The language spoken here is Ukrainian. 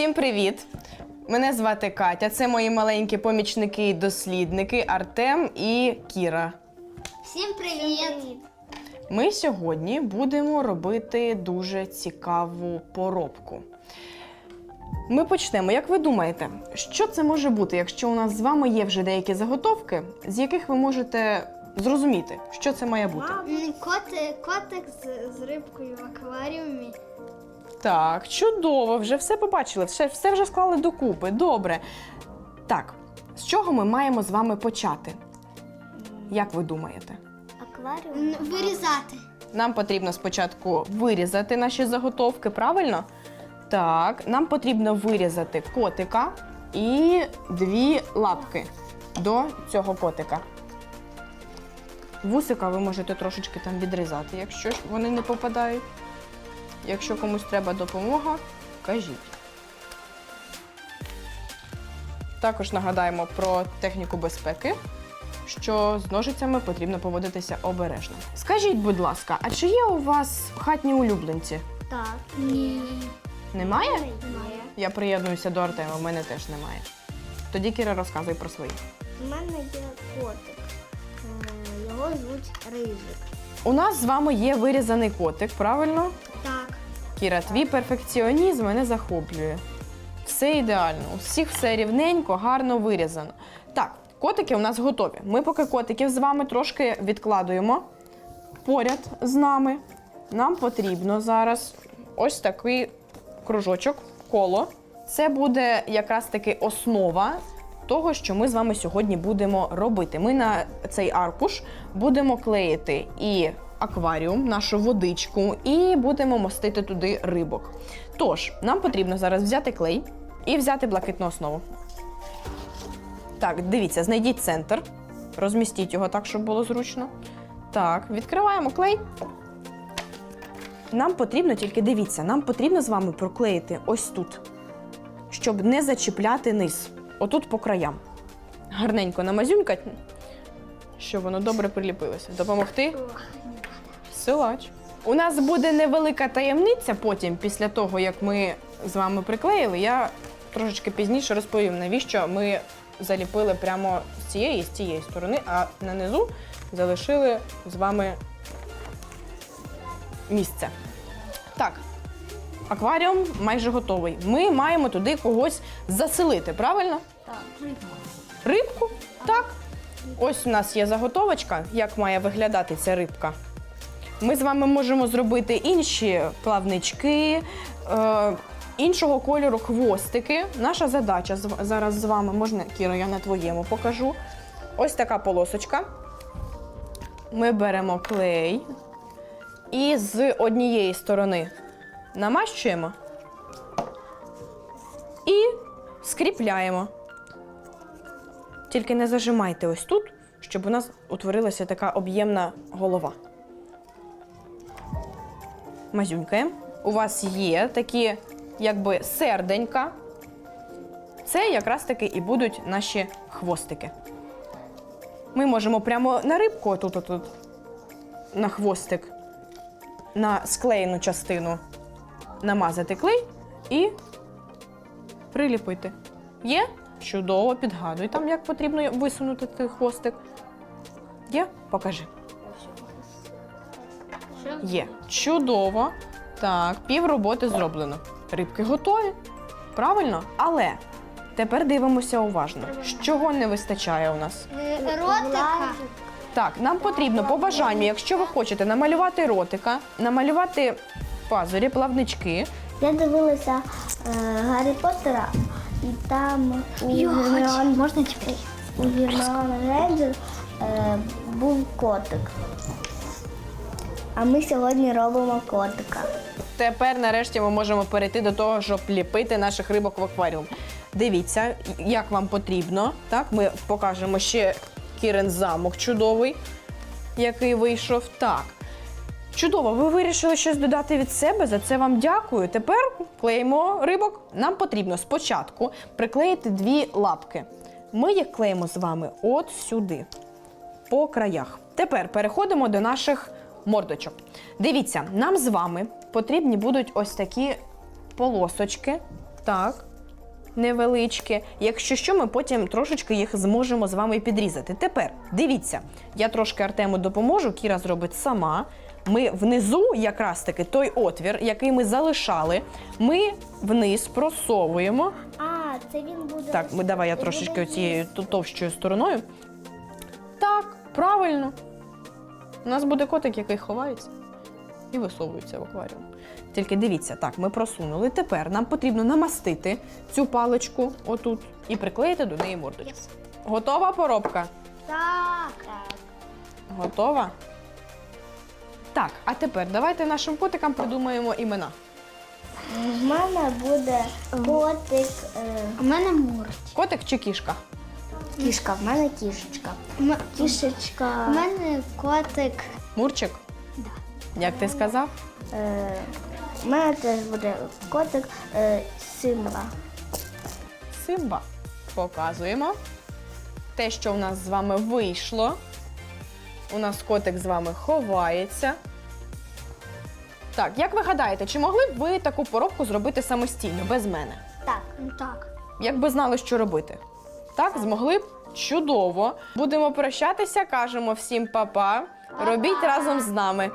Всім привіт! Мене звати Катя. Це мої маленькі помічники і дослідники Артем і Кіра. Всім привіт! Ми сьогодні будемо робити дуже цікаву поробку. Ми почнемо. Як ви думаєте, що це може бути, якщо у нас з вами є вже деякі заготовки, з яких ви можете зрозуміти, що це має бути? Котик, котик з, з рибкою в акваріумі. Так, чудово, вже все побачили, все, все вже склали докупи. Добре. Так, з чого ми маємо з вами почати? Як ви думаєте? Акваріум? Вирізати. Нам потрібно спочатку вирізати наші заготовки, правильно? Так, нам потрібно вирізати котика і дві лапки до цього котика. Вусика ви можете трошечки там відрізати, якщо ж вони не попадають. Якщо комусь треба допомога, кажіть. Також нагадаємо про техніку безпеки, що з ножицями потрібно поводитися обережно. Скажіть, будь ласка, а чи є у вас хатні улюбленці? Так. Ні. Немає? Немає. Я приєднуюся до Артема, в мене теж немає. Тоді Кіра розказуй про свої. У мене є котик. Е, Його звуть Ризик. У нас з вами є вирізаний котик, правильно? Кіра, твій перфекціонізм мене захоплює. Все ідеально, у всіх все рівненько, гарно вирізано. Так, котики у нас готові. Ми поки котиків з вами трошки відкладуємо поряд з нами. Нам потрібно зараз ось такий кружочок, коло. Це буде якраз таки основа того, що ми з вами сьогодні будемо робити. Ми на цей аркуш будемо клеїти і акваріум, нашу водичку, і будемо мостити туди рибок. Тож, нам потрібно зараз взяти клей і взяти блакитну основу. Так, дивіться, знайдіть центр, розмістіть його так, щоб було зручно. Так, відкриваємо клей. Нам потрібно тільки дивіться, нам потрібно з вами проклеїти ось тут, щоб не зачіпляти низ. Отут по краям. Гарненько намазюнькать, щоб воно добре приліпилося. Допомогти? Силач. У нас буде невелика таємниця потім, після того, як ми з вами приклеїли. Я трошечки пізніше розповім, навіщо ми заліпили прямо з цієї і з цієї сторони, а на низу залишили з вами місце. Так, акваріум майже готовий. Ми маємо туди когось заселити, правильно? Так. Рибку? Так. Ось у нас є заготовочка, як має виглядати ця рибка. Ми з вами можемо зробити інші плавнички, е, іншого кольору хвостики. Наша задача зараз з вами, можна, Кіро, я на твоєму покажу. Ось така полосочка. Ми беремо клей і з однієї сторони намащуємо і скріпляємо. Тільки не зажимайте ось тут, щоб у нас утворилася така об'ємна голова. Мазюнькаємо. У вас є такі, якби серденька. Це якраз таки і будуть наші хвостики. Ми можемо прямо на рибку, отут, отут, на хвостик, на склеєну частину намазати клей і приліпити. Є? Чудово, підгадуй там, як потрібно висунути цей хвостик. Є? Покажи. Є. Чудово. Так, пів роботи зроблено. Рибки готові. Правильно? Але тепер дивимося уважно. Чого не вистачає у нас? Ротика. Так, нам потрібно по бажанню, якщо ви хочете намалювати ротика, намалювати пазурі, плавнички. Я дивилася е, Гаррі Поттера, і там у Герміон, Можна тепер? у Герміони Грейнджер е, був котик. А ми сьогодні робимо котика. Тепер, нарешті, ми можемо перейти до того, щоб ліпити наших рибок в акваріум. Дивіться, як вам потрібно. Так, ми покажемо ще Кірен замок чудовий, який вийшов. Так. Чудово, ви вирішили щось додати від себе. За це вам дякую. Тепер клеїмо рибок. Нам потрібно спочатку приклеїти дві лапки. Ми їх клеїмо з вами от сюди, по краях. Тепер переходимо до наших мордочок. Дивіться, нам з вами потрібні будуть ось такі полосочки. Так, невеличкі. Якщо що, ми потім трошечки їх зможемо з вами підрізати. Тепер дивіться, я трошки Артему допоможу, Кіра зробить сама. Ми внизу, якраз таки той отвір, який ми залишали, ми вниз просовуємо. А, це він буде. Так, ми давай я трошечки оцією товщою стороною. Так, правильно. У нас буде котик, який ховається і висовується в акваріум. Тільки дивіться, так, ми просунули. Тепер нам потрібно намастити цю паличку отут і приклеїти до неї мордочку. Готова поробка? Так, так. Готова? Так, а тепер давайте нашим котикам придумаємо імена. В мене буде котик. Е, У мене мурч. Котик чи кішка? Кішка, в мене кішечка. Кішечка. У мене котик. Мурчик? Як ти сказав? Е, в мене теж буде котик е, Симба. Симба. Показуємо. Те, що в нас з вами вийшло. У нас котик з вами ховається. Так, як ви гадаєте, чи могли б ви таку поробку зробити самостійно, без мене? Так. Ну так. Якби знали, що робити? Так, змогли б? Чудово. Будемо прощатися, кажемо всім па-па. Робіть разом з нами.